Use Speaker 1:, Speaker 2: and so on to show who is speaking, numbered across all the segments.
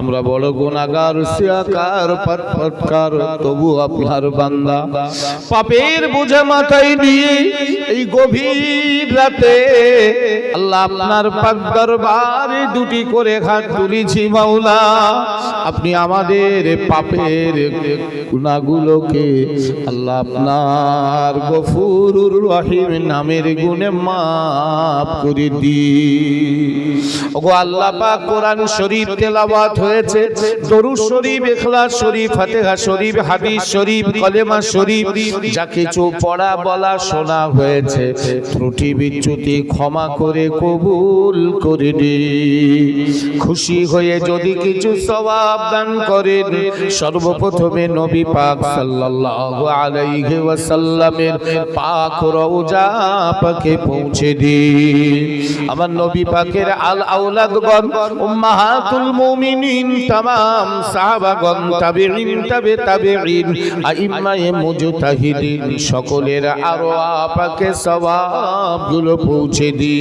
Speaker 1: আমরা বড় গুণাগার, সিয়াকার পাটপাটকার তবু আপনার বান্দা। পাপের বোঝা মাথায় নিয়ে এই গভীর রাতে আল্লাহ আপনার পাক দরবারে দুটি করে হাত তুলেছি মাওলা। আপনি আমাদের পাপের গুণাগুলোকে আল্লাহ আপনার গফুরুর রহিম নামের গুণে মাফ করে দি ওগো আল্লাহ পাক কোরআন শরীফ তেলাওয়াত হয়েছে দরুদ শরীফ, ইখলাস শরীফ, ফাতিহা শরীফ, হাদিস শরীফ, কলেমা শরীফ, যা কিছু পড়া বলা শোনা হয়েছে। ত্রুটি বিচ্যুতি ক্ষমা করে কবুল করে খুশি হয়ে যদি কিছু সওয়াব দান করেন, সর্বপ্রথমে নবী পাক সাল্লাল্লাহু আলাইহি ওয়াসাল্লামের পাক রওজা পাকে পৌঁছে দিন আমার নবী পাকের আল আওলাদগণ, উম্মাহাতুল মুমিনিন মুসলিমিন তাম সাহাবাগন তাবেইন তাবে তাবেইন আইমায়ে মুজতাহিদিন, সকলের আরও আপাকে সওয়াবগুলো পৌঁছে দি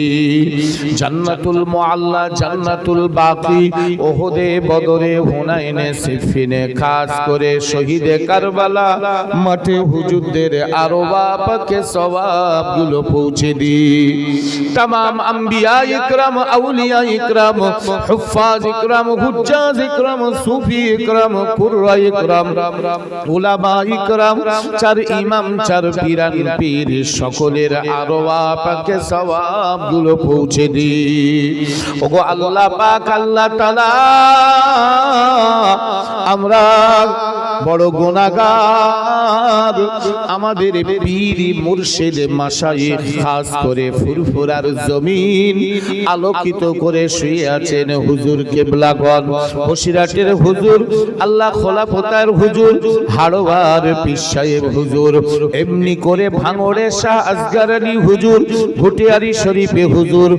Speaker 1: জান্নাতুল মুআল্লা, জান্নাতুল বাকি, ওহদে, বদরে, হুনাইনে, সিফিনে, খাস করে শহীদে কারবালা, মাঠে হুজুরদের আরও সওয়াবগুলো পৌঁছে দি তাম আম্বিয়া, ইকরাম, আউলিয়া, ইকরাম হুফাজ ইকরাম, হুজ্জা উস্তাদ ইকরাম, সুফি ইকরাম কুররা ইকরাম, উলামা ইকরাম, চার ইমাম, চার পীরান পীর, সকলের আরওয়া পাকে সওয়াবগুলো পৌঁছে দি। ওগো আল্লাহ পাক, আল্লাহ তাআলা, আমরা বড় গুনাহগার আমাদের পীর মুর্শিদ মাশাইখ খাস করে ফুরফুরার জমিন আলোকিত করে শুয়ে আছেন হুজুর কেবলাগণ। বসিরাটের হুজুর, আল্লাহ খোলাফতার হুজুর, হাড়োয়ার পীর সাহেব হুজুর, এমনি করে ভাঙড়ে শাহ আসগার আলী হুজুর, ভুটিয়ারি শরীফে হুজুর,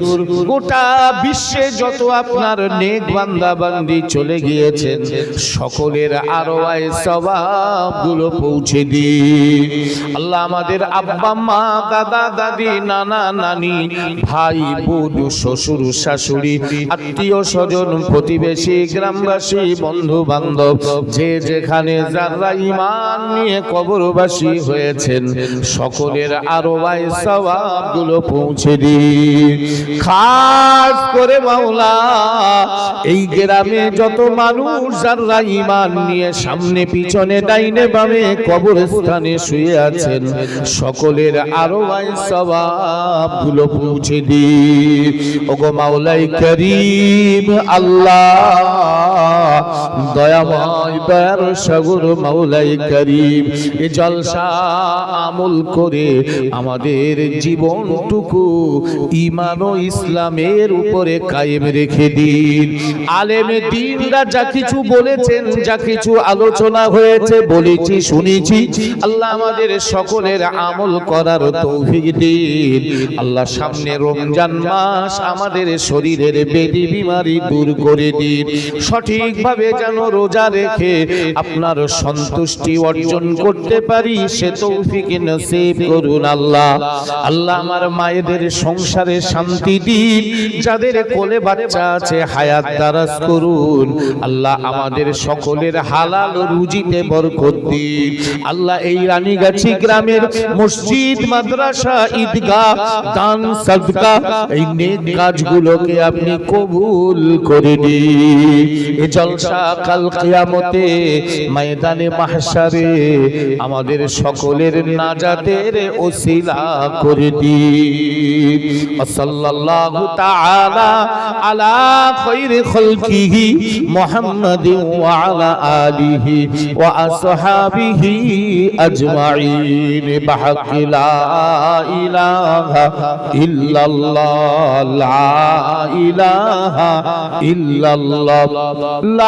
Speaker 1: গোটা বিশ্বে যত আপনার নেক বান্দা বান্দি চলে গিয়েছেন, সকলের আরও আয় সবাবগুলো পৌঁছে দি আল্লাহ আমাদের আব্বা, মা, দাদা, দাদি, নানা, নানি, ভাই, বোন, শ্বশুর, শাশুড়ি, আত্মীয় স্বজন, প্রতিবেশী, গ্রামবাসী বন্ধু বান্ধব যে যেখানে যারা ইমান নিয়ে কবরবাসী হয়েছেন, সকলের আরও ভাই সবাবগুলো পৌঁছে দি খাস করে মাওলা, এই গ্রামে যত মানুষ যারা ইমান নিয়ে সামনে পিছনে ডাইনে বামে কবরস্থানে শুয়ে আছেন। সকলের আরও ভাই সবাবগুলো পৌঁছে দি ওগো মাওলাই করিম আল্লাহ। দয়াময় দয়ার সাগর মাওলাই করিম, এ জলসা আমল করে আমাদের জীবনটুকু ইমান ও ইসলামের উপরে কায়েম রেখে দিন। আলেমে দিনরা যা কিছু বলেছেন, যা কিছু আলোচনা হয়েছে, বলেছি, শুনেছি, আল্লাহ আমাদের সকলের আমল করার তৌফিক দিন। আল্লাহ সামনে রমজান মাস আমাদের শরীরের বেদি বিমারি দূর করে দিন। সঠিকভাবে যেন রোজা রেখে আপনার সন্তুষ্টি অর্জন করতে পারি, সে তৌফিক নসিব করুন আল্লাহ। আল্লাহ আমার মায়েদের সংসারে শান্তি দিন, যাদের কোলে বাচ্চা আছে হায়াত দারাজ করুন। আল্লাহ আমাদের সকলের হালাল রুজিতে বরকত দিন। আল্লাহ এই রানীগাছি গ্রামের মসজিদ, মাদ্রাসা, ঈদগাহ, দান, সাদকা, এই নেক কাজগুলোকে আপনি কবুল করে নিন। এ জলসা কাল কিয়ামতে ময়দানে মাহশারে আমাদের সকলের নাজাতের ওসিলা করে দিন। সাল্লাল্লাহু তাআলা আলা খায়রি খালকিহি মুহাম্মাদিন ওয়া আলা আলিহি ওয়া আসহাবিহি আজমাইন। বিহাক্কি লা ইলাহা ইল্লাল্লাহ, লা ইলাহা ইল্লাল্লাহ, লা